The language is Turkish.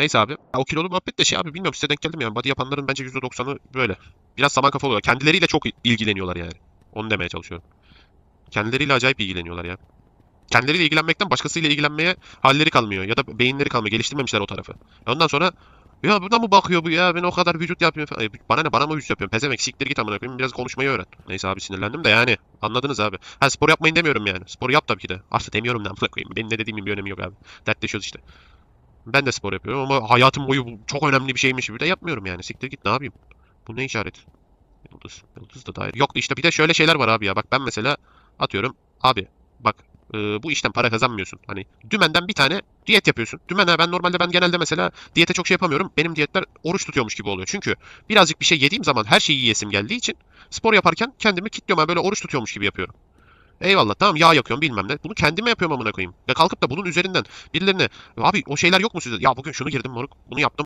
Neyse abi. Ya o kilolu muhabbet de şey abi bilmiyorum size denk geldim yani. Body yapanların bence %90'ı böyle. Biraz saman kafa oluyor. Kendileriyle çok ilgileniyorlar yani. Onu demeye çalışıyorum. Kendileriyle acayip ilgileniyorlar ya. Kendileriyle ilgilenmekten başkasıyla ilgilenmeye halleri kalmıyor. Ya da beyinleri kalmıyor. Geliştirmemişler o tarafı. Ondan sonra ya buna mı bakıyor bu ya? Ben o kadar vücut yapıyorum. falan. Bana ne? Bana mı vücut yapıyorum? Pezemek siktir git amına koyayım. Biraz konuşmayı öğren. Neyse abi sinirlendim de yani. Anladınız abi. Ha spor yapmayın demiyorum yani. Spor yap tabii ki de. Artık demiyorum ne amına koyayım. Benim ne dediğimin bir önemi yok abi. Dertleşiyoruz işte. Ben de spor yapıyorum ama hayatım boyu çok önemli bir şeymiş gibi de yapmıyorum yani. Siktir git ne yapayım? Bu ne işaret? Yıldız. Yıldız da dair. Yok işte bir de şöyle şeyler var abi ya. Bak ben mesela atıyorum. Abi bak e, bu işten para kazanmıyorsun. Hani dümenden bir tane diyet yapıyorsun. Dümen ha ben normalde ben genelde mesela diyete çok şey yapamıyorum. Benim diyetler oruç tutuyormuş gibi oluyor. Çünkü birazcık bir şey yediğim zaman her şeyi yiyesim geldiği için spor yaparken kendimi kilitliyorum. Ben böyle oruç tutuyormuş gibi yapıyorum. Eyvallah tamam yağ yakıyorum bilmem ne. Bunu kendime yapıyorum amına koyayım. Ya kalkıp da bunun üzerinden birilerine abi o şeyler yok mu sizde? Ya bugün şunu girdim moruk bunu yaptım.